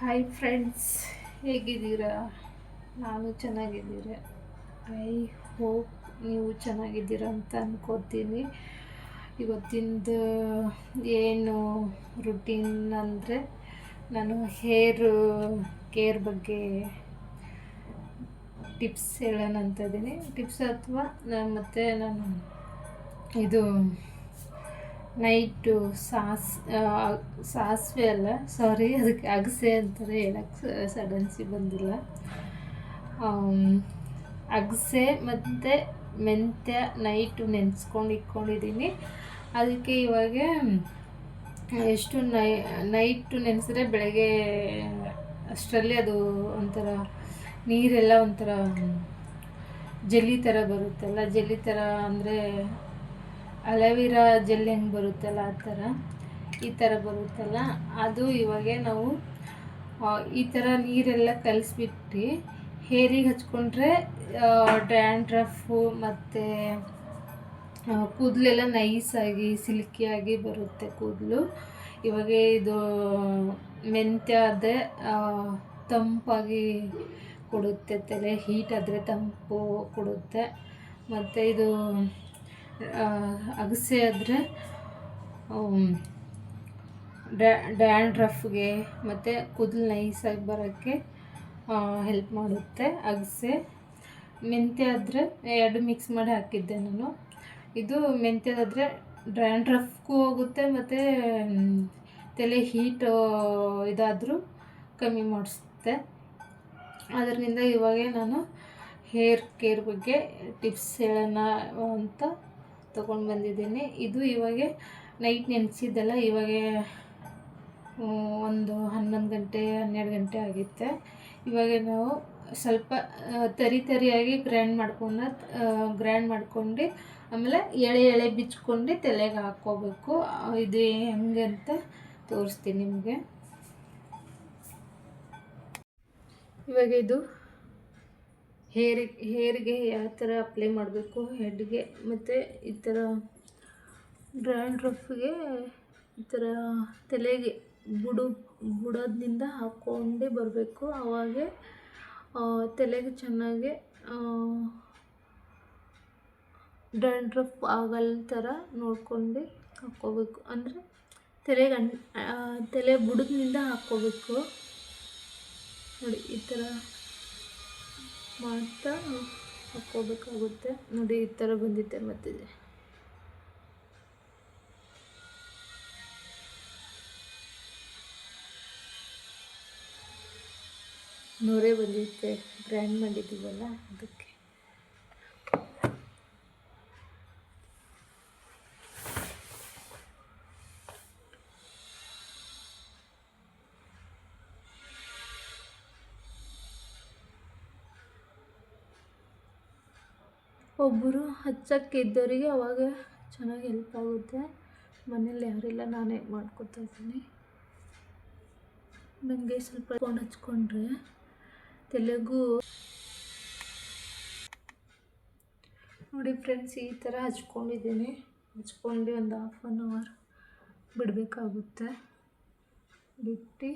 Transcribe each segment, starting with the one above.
Hi friends ಹೇಗಿದ್ದೀರಾ? ನಾನು ಚೆನ್ನಾಗಿದ್ದೀರ. I hope ನೀವು ಚೆನ್ನಾಗಿದ್ದೀರಾ ಅಂತ ಅಂದ್ಕೋತೀನಿ ಇವತ್ತಿಂದು ಏನು ರುಟೀನ್ ಅಂದರೆ ನಾನು ಹೇರ್ ಕೇರ್ ಬಗ್ಗೆ ಟಿಪ್ಸ್ ಹೇಳೋಣ ಅಂತ ಇದ್ದೀನಿ. ಟಿಪ್ಸ್ ಅಥವಾ, ಮತ್ತು ನಾನು ಇದು ನೈಟು ಸಾಸ್ ಸಾಸಿವೆ ಅಲ್ಲ ಸಾರಿ ಅದಕ್ಕೆ ಅಗಸೆ ಅಂತಾರೆ ಹೇಳಕ್ಕೆ ಸಡನ್ಸಿ ಬಂದಿಲ್ಲ. ಅಗಸೆ ಮತ್ತು ಮೆಂತ್ಯ ನೈಟು ನೆನೆಸ್ಕೊಂಡು ಇಟ್ಕೊಂಡಿದ್ದೀನಿ. ಅದಕ್ಕೆ ಇವಾಗ ಎಷ್ಟು ನೈ, ನೈಟು ನೆನೆಸಿದ್ರೆ ಬೆಳಗ್ಗೆ ಅಷ್ಟರಲ್ಲಿ ಅದು ಒಂಥರ ನೀರೆಲ್ಲ ಒಂಥರ ಜಲ್ಲಿ ಥರ ಬರುತ್ತಲ್ಲ, ಜಲ್ಲಿ ಥರ ಅಂದರೆ ಅಲವೀರಾ ಜೆಲ್ ಹೆಂಗೆ ಬರುತ್ತಲ್ಲ ಆ ಥರ, ಈ ಥರ ಬರುತ್ತಲ್ಲ. ಅದು ಇವಾಗೆ ನಾವು ಈ ಥರ ನೀರೆಲ್ಲ ಕಲಿಸ್ಬಿಟ್ಟು ಹೇರಿಗೆ ಹಚ್ಕೊಂಡ್ರೆ ಡ್ಯಾಂಡ್ರಫು ಮತ್ತು ಕೂದಲೆಲ್ಲ ನೈಸಾಗಿ, ಸಿಲ್ಕಿಯಾಗಿ ಬರುತ್ತೆ ಕೂದಲು. ಇವಾಗ ಇದು ಮೆಂತ್ಯ ಆದರೆ ತಂಪಾಗಿ ಕೊಡುತ್ತೆ ತಲೆ, ಹೀಟ್ ಆದರೆ ತಂಪು ಕೊಡುತ್ತೆ. ಮತ್ತು ಇದು ಅಗಸೆ ಆದರೆ ಡ್ಯಾಂಡ್ರಫ್ಗೆ ಮತ್ತು ಕೂದಲು ನೈಸಾಗಿ ಬರೋಕ್ಕೆ ಹೆಲ್ಪ್ ಮಾಡುತ್ತೆ ಅಗಸೆ. ಮೆಂತ್ಯ ಆದರೆ, ಎರಡು ಮಿಕ್ಸ್ ಮಾಡಿ ಹಾಕಿದ್ದೆ ನಾನು. ಇದು ಮೆಂತ್ಯದಾದರೆ ಡ್ಯಾಂಡ್ರಫ್ಗೂ ಹೋಗುತ್ತೆ ಮತ್ತು ತಲೆ ಹೀಟ್ ಇದಾದರೂ ಕಮ್ಮಿ ಮಾಡಿಸುತ್ತೆ. ಅದರಿಂದ ಇವಾಗೆ ನಾನು ಹೇರ್ ಕೇರ್ ಬಗ್ಗೆ ಟಿಪ್ಸ್ ಹೇಳೋಣ ಅಂತ ತೊಗೊಂಡು ಬಂದಿದ್ದೀನಿ. ಇದು ಇವಾಗ ನೈಟ್ ನೆನೆಸಿದ್ದಲ್ಲ, ಇವಾಗ ಒಂದು ಹನ್ನೊಂದು ಗಂಟೆ, ಹನ್ನೆರಡು ಗಂಟೆ ಆಗಿತ್ತೆ. ಇವಾಗ ನಾವು ಸ್ವಲ್ಪ ತರಿ ತರಿಯಾಗಿ ಗ್ರ್ಯಾಂಡ್ ಮಾಡ್ಕೊಂಡು ಗ್ರ್ಯಾಂಡ್ ಮಾಡ್ಕೊಂಡು, ಆಮೇಲೆ ಎಳೆ ಎಳೆ ಬಿಚ್ಕೊಂಡು ತಲೆಗೆ ಹಾಕ್ಕೋಬೇಕು. ಇದು ಹೆಂಗೆ ಅಂತ ತೋರಿಸ್ತೀನಿ ನಿಮಗೆ. ಇವಾಗ ಇದು ಹೇರ್, ಹೇರ್ಗೆ ಯಾವ ಥರ ಅಪ್ಲೈ ಮಾಡಬೇಕು ಹೆಡ್ಗೆ ಮತ್ತು ಈ ಥರ ಡ್ರ್ಯಾಂಡ್ರಫ್ಗೆ ಈ ಥರ ತಲೆಗೆ ಬುಡು ಬುಡೋದ್ರಿಂದ ಹಾಕ್ಕೊಂಡೇ ಬರಬೇಕು. ಆವಾಗೆ ತಲೆಗೆ ಚೆನ್ನಾಗಿ ಡ್ರ್ಯಾಂಡ್ರಫ್ ಆಗಲ್ ಥರ ನೋಡ್ಕೊಂಡು ಹಾಕ್ಕೋಬೇಕು. ಅಂದರೆ ತಲೆಗೆ ಅನ್ ತಲೆ ಬುಡದಿಂದ ಹಾಕ್ಕೋಬೇಕು. ನೋಡಿ, ಈ ಥರ ಮಾಡ್ತಾ ಹಾಕ್ಕೋಬೇಕಾಗುತ್ತೆ. ನೋಡಿ ಈ ಥರ ಬಂದಿದ್ದೆ ಮತ್ತಿದೆ ನೋರೆ ಬಂದಿತ್ತೆ ಗ್ರ್ಯಾಂಡ್ ಮಾಡಿದ್ದೀವಲ್ಲ ಅದಕ್ಕೆ. ಒಬ್ಬರು ಹಚ್ಚಕ್ಕೆ ಇದ್ದವರಿಗೆ ಅವಾಗ ಚೆನ್ನಾಗಿ ಹೆಲ್ಪ್ ಆಗುತ್ತೆ. ಮನೇಲಿ ಯಾರಿಲ್ಲ, ನಾನೇ ಮಾಡ್ಕೊತಾ ಇದ್ದೀನಿ. ನನಗೆ ಸ್ವಲ್ಪ ಫೋನ್ ಹಚ್ಕೊಂಡ್ರೆ ತೆಲುಗು ನೋಡಿ ಫ್ರೆಂಡ್ಸ್ ಈ ಥರ ಹಚ್ಕೊಂಡಿದ್ದೀನಿ. ಹಚ್ಕೊಂಡು ಒಂದು ಹಾಫ್ ಆನ್ ಅವರ್ ಬಿಡಬೇಕಾಗುತ್ತೆ. ಬಿಟ್ಟು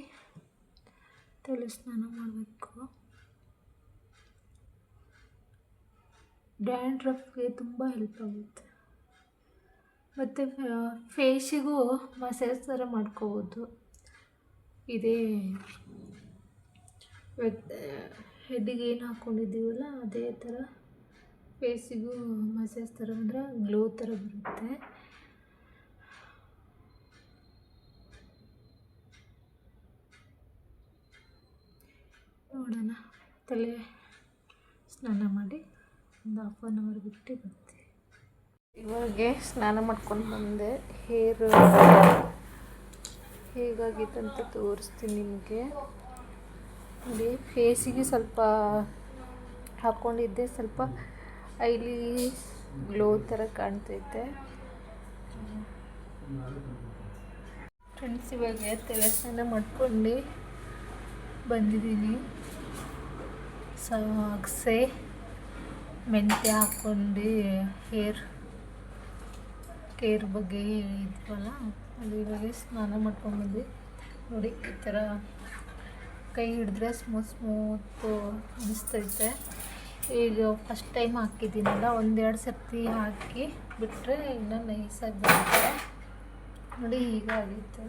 ತಲೆ ಸ್ನಾನ ಮಾಡಬೇಕು. ಡ್ಯಾಂಡ್ರಫ್ಗೆ ತುಂಬ ಹೆಲ್ಪ್ ಆಗುತ್ತೆ. ಮತ್ತು ಫೇಸಿಗೂ ಮಸಾಜ್ ಥರ ಮಾಡ್ಕೋಬೋದು. ಇದೇ ಹೆಡ್ಡಿಗೆ ಏನು ಹಾಕ್ಕೊಂಡಿದ್ದೀವಲ್ಲ ಅದೇ ಥರ ಫೇಸಿಗೂ ಮಸಾಜ್ ಥರ ಅಂದರೆ ಗ್ಲೋ ಥರ ಬರುತ್ತೆ. ನೋಡೋಣ, ತಲೆ ಸ್ನಾನ ಮಾಡಿ ಒಂದು ಹಾಫ್ ಆನ್ ಅವರ್ ಬಿಟ್ಟು ಬರ್ತೀವಿ ಇವಾಗೆ ಸ್ನಾನ ಮಾಡ್ಕೊಂಡು ಬಂದೆ. ಹೇರ್ ಅಂತ ತೋರಿಸ್ತೀನಿ ನಿಮಗೆ. ನೋಡಿ ಫೇಸಿಗೆ ಸ್ವಲ್ಪ ಹಾಕ್ಕೊಂಡಿದ್ದೆ ಸ್ವಲ್ಪ ಐಲಿ ಗ್ಲೋ ಥರ ಕಾಣ್ತೈತೆ. ಫ್ರೆಂಡ್ಸ್ ಇವಾಗ ತಲೆ ಸ್ನಾನ ಮಾಡ್ಕೊಂಡು ಬಂದಿದ್ದೀನಿ. ಸಾಕ್ಸೆ ಮೆಂತ್ಯ ಹಾಕ್ಕೊಂಡು ಹೇರ್ ಕೇರ್ ಬಗ್ಗೆ ಹೇಳಿದ್ವಲ್ಲ ಅದು ಇವಾಗ ಸ್ನಾನ ಮಾಡ್ಕೊಂಡ್ಬಂದ್ವಿ ನೋಡಿ, ಈ ಥರ ಕೈ ಹಿಡಿದ್ರೆ ಸ್ಮೂತ್ ಸ್ಮೂತು ಅನಿಸ್ತೈತೆ ಈಗ ಫಸ್ಟ್ ಟೈಮ್ ಹಾಕಿದ್ದೀನಲ್ಲ, ಒಂದೆರಡು ಸರ್ತಿ ಹಾಕಿ ಬಿಟ್ಟರೆ ಇನ್ನೂ ನೈಸಾಗಿ ಬರುತ್ತೆ. ನೋಡಿ ಈಗ ಹೀಗಾಗಿತ್ತು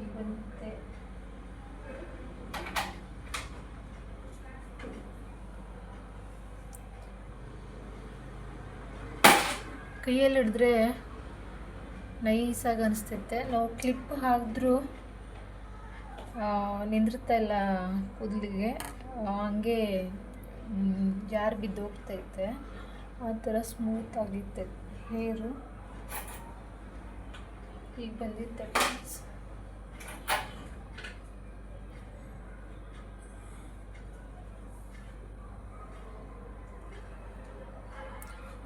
ಈಗ ಬಂತೆ ಕೈಯಲ್ಲಿ ಹಿಡಿದ್ರೆ ನೈಸಾಗಿ ಅನಿಸ್ತೈತೆ. ನಾವು ಕ್ಲಿಪ್ ಹಾಕಿದ್ರೂ ನಿಂದಿರ್ತಾ ಇಲ್ಲ ಕೂದಲಿಗೆ. ಹಂಗೆ ಜಾರು ಬಿದ್ದು ಹೋಗ್ತೈತೆ. ಆ ಥರ ಸ್ಮೂತ್ ಆಗಿತ್ತೆ ಹೇರು. ಈಗ ಬಂದಿತ್ತೆ.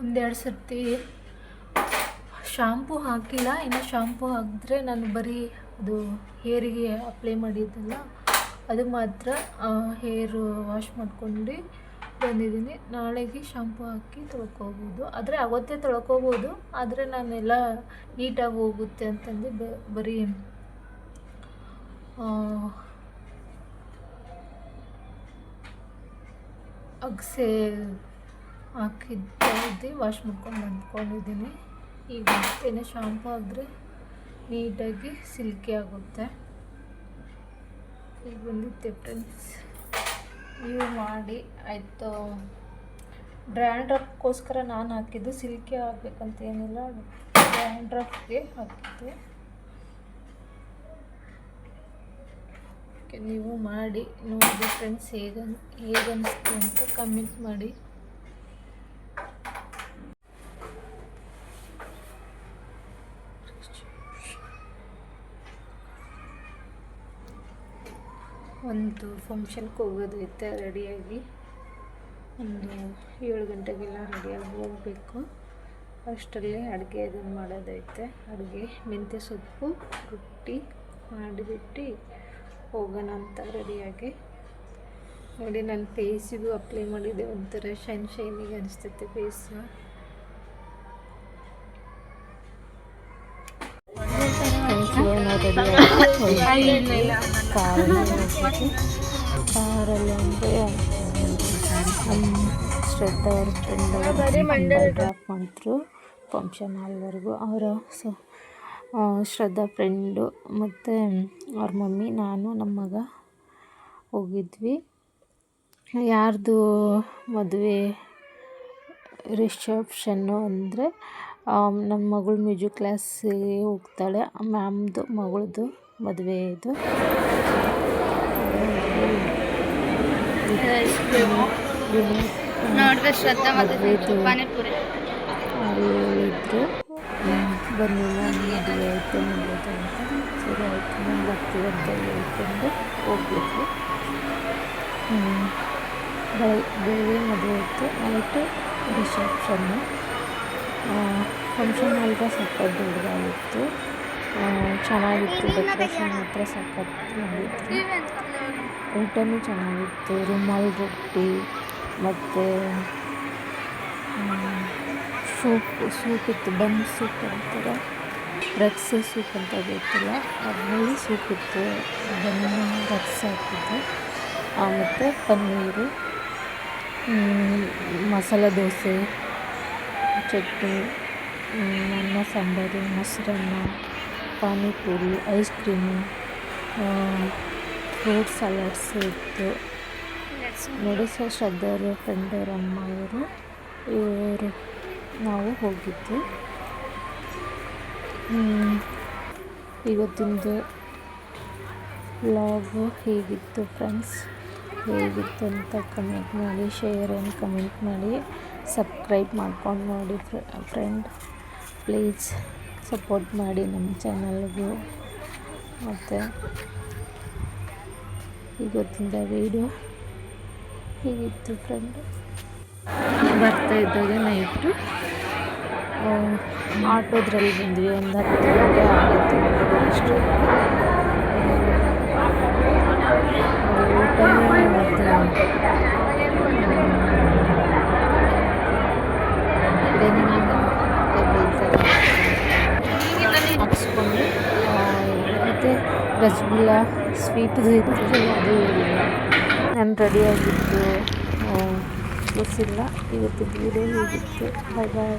ಒಂದೆರಡು ಸರ್ತಿ ಶಾಂಪು ಹಾಕಿಲ್ಲ, ಇನ್ನು ಶಾಂಪು ಹಾಕಿದ್ರೆ ನಾನು ಬರೀ ಅದು ಹೇರಿಗೆ ಅಪ್ಲೈ ಮಾಡಿದ್ದಲ್ಲ, ಅದು ಮಾತ್ರ ಹೇರು ವಾಶ್ ಮಾಡ್ಕೊಂಡು ಬಂದಿದ್ದೀನಿ. ನಾಳೆಗೆ ಶಾಂಪು ಹಾಕಿ ತೊಳ್ಕೊಬೋದು. ಆದರೆ ಅವತ್ತೇ ತೊಳ್ಕೊಬೋದು, ಆದರೆ ನಾನೆಲ್ಲ ನೀಟಾಗಿ ಹೋಗುತ್ತೆ ಅಂತಂದು ಬರೀ ಅಗಸೆ ಹಾಕಿದ್ದೆ ವಾಶ್ ಮಾಡ್ಕೊಂಡು ಅಂದ್ಕೊಂಡಿದ್ದೀನಿ ಈಗ ಮತ್ತೇನೆ ಶಾಂಪು ಆದರೆ ನೀಟಾಗಿ ಸಿಲ್ಕಿ ಆಗುತ್ತೆ. ಈಗ ಬಂದಿತ್ತೆ ಫ್ರೆಂಡ್ಸ್ ನೀವು ಮಾಡಿ ಆಯಿತು. ಡ್ರ್ಯಾಂಡ್ರಫ್ಗೋಸ್ಕರ ನಾನು ಹಾಕಿದ್ದು ಸಿಲ್ಕಿ ಆಗಬೇಕಂತ ಏನಿಲ್ಲ. ಡ್ರ್ಯಾಂಡ್ರಫ್ಗೆ ಹಾಕಿದ್ದು. ನೀವು ಮಾಡಿ ನೋಡಿ ಫ್ರೆಂಡ್ಸ್ ಹೇಗೆ ಹೇಗೆ ಅಂತ ಕಮೆಂಟ್ ಮಾಡಿ. ಒಂದು ಫಂಕ್ಷನ್ಗೆ ಹೋಗೋದೈತೆ ರೆಡಿಯಾಗಿ ಒಂದು ಏಳು ಗಂಟೆಗೆಲ್ಲ ರೆಡಿಯಾಗಿ ಹೋಗಬೇಕು. ಅಷ್ಟರಲ್ಲಿ ಅಡುಗೆ ಅದನ್ನು ಮಾಡೋದೈತೆ. ಅಡುಗೆ ಮೆಂತ್ಯ ಸೊಪ್ಪು ರೊಟ್ಟಿ ಮಾಡಿಬಿಟ್ಟು ಹೋಗೋಣ ಅಂತ ರೆಡಿಯಾಗಿ ನೋಡಿ ನನ್ನ ಫೇಸಿಗೂ ಅಪ್ಲೈ ಮಾಡಿದೆ ಒಂಥರ ಶೈನ್ ಶೈನಿಗೆ ಅನಿಸ್ತೈತೆ ಫೇಸು ಕಾರಲ್ಲಿ ಅಂದರೆ ಶ್ರದ್ಧಾ ಫ್ರೆಂಡ್ ಡ್ರಾಪ್ ಮಾಡಿದ್ರು ಫಂಕ್ಷನ್ ಹಾಲ್ವರೆಗೂ ಅವರ ಸೊ ಶ್ರದ್ಧಾ ಫ್ರೆಂಡು ಮತ್ತು ಅವ್ರ ಮಮ್ಮಿ ನಾನು ನಮ್ಮ ಮಗ ಹೋಗಿದ್ವಿ ಯಾರ್ದು ಮದುವೆ ರಿಸೆಪ್ಷನ್ನು ಅಂದರೆ ನಮ್ಮ ಮಗಳು ಮ್ಯೂಸಿಕ್ ಕ್ಲಾಸಿಗೆ ಹೋಗ್ತಾಳೆ ಮ್ಯಾಮ್ದು ಮಗಳದು ಮದುವೆ ಇದು. ಪಾನಿಪುರಿ ಹೇಳಿದ್ರು ಬನ್ನಿ ನಾನು ಮದುವೆ ಆಯಿತು ನೋಡೋದು ಅಂತ. ಸರಿ ಆಯಿತು ನಾನು ಬರ್ತೀವಿ ಅಂತ ಹೇಳ್ಕೊಂಡು ಹೋಗ್ಬಿಟ್ವಿ ಬೆಳಿಗ್ಗೆ ಮದುವೆ ಇತ್ತು ನೈಟು ರಿಸೆಪ್ಷನ್ನು. ಫಂಕ್ಷನ್ ಹಾಲ್ಗೆ ಸಖತ್ ದೊಡ್ಡದಾಗಿತ್ತು ಚೆನ್ನಾಗಿತ್ತು ಡೆಕೋರೇಷನ್ ಮಾತ್ರ ಸಖತ್ ಮಾಡಿದ್ರು ಊಟನೂ ಚೆನ್ನಾಗಿತ್ತು, ರುಮಾಲ್ ರೊಟ್ಟಿ, ಮತ್ತು ಸೂಪ್ ಸೂಪ್ ಇತ್ತು, ಬನ್ ಸೂಪ್ ಅಂತಾರೆ. ರಕ್ಸ ಸೂಪ್ ಅಂತ ಗೊತ್ತಿಲ್ಲ, ಅದರಲ್ಲಿ ಸೂಪ್ ಇತ್ತು ಬನ್ನ ರಕ್ಸ ಹಾಕಿದ್ದು. ಮತ್ತು ಪನ್ನೀರು ಮಸಾಲೆ ದೋಸೆ, ಚಟ್ನಿ ಅನ್ನ, ಸಾಂಬಾರು, ಮೊಸರನ್ನ. Panipuri ice cream fruit salads ಇತ್ತು. ನಡೆಸೋ ಸರ್ ಕಂಡರಮ್ಮ ಅವ್ರ ಇವರು ನಾವು ಹೋಗಿದ್ದು. ಇವತ್ತಿಂದು ವ್ಲಾಗು ಹೇಗಿತ್ತು ಫ್ರೆಂಡ್ಸ್ ಹೇಗಿತ್ತು ಅಂತ ಕಮೆಂಟ್ ಮಾಡಿ ಶೇರ್ ಆ್ಯಂಡ್ ಕಮೆಂಟ್ ಮಾಡಿ ಸಬ್ಸ್ಕ್ರೈಬ್ ಮಾಡ್ಕೊಂಡು ನೋಡಿ ಫ್ರೆಂಡ್ ಪ್ಲೀಸ್ ಸಪೋರ್ಟ್ ಮಾಡಿ ನಮ್ಮ ಚಾನಲ್ಗೂ. ಮತ್ತು ಇವತ್ತಿಂದ ವೀಡಿಯೋ ಹೀಗಿತ್ತು ಫ್ರೆಂಡ್ ಬರ್ತಾ ಇದ್ದಾಗ ನೈಟು ಆಟೋದ್ರಲ್ಲಿ ಬಂದ್ವಿ. ಒಂದು ಹತ್ತು ಗಂಟೆ ಆಗಿತ್ತು. ಅಷ್ಟು. ಊಟ ಮತ್ತು ರಸಗುಲ್ಲ ಸ್ವೀಟ್ದು ಇತ್ತು ಅದು ನಾನು ರೆಡಿಯಾಗಿದ್ದು ಗೊತ್ತಿಲ್ಲ ಇವತ್ತಿನ ವೀಡಿಯೋ ಹೀಗಿತ್ತು. ಬಾಯ್ ಬಾಯ್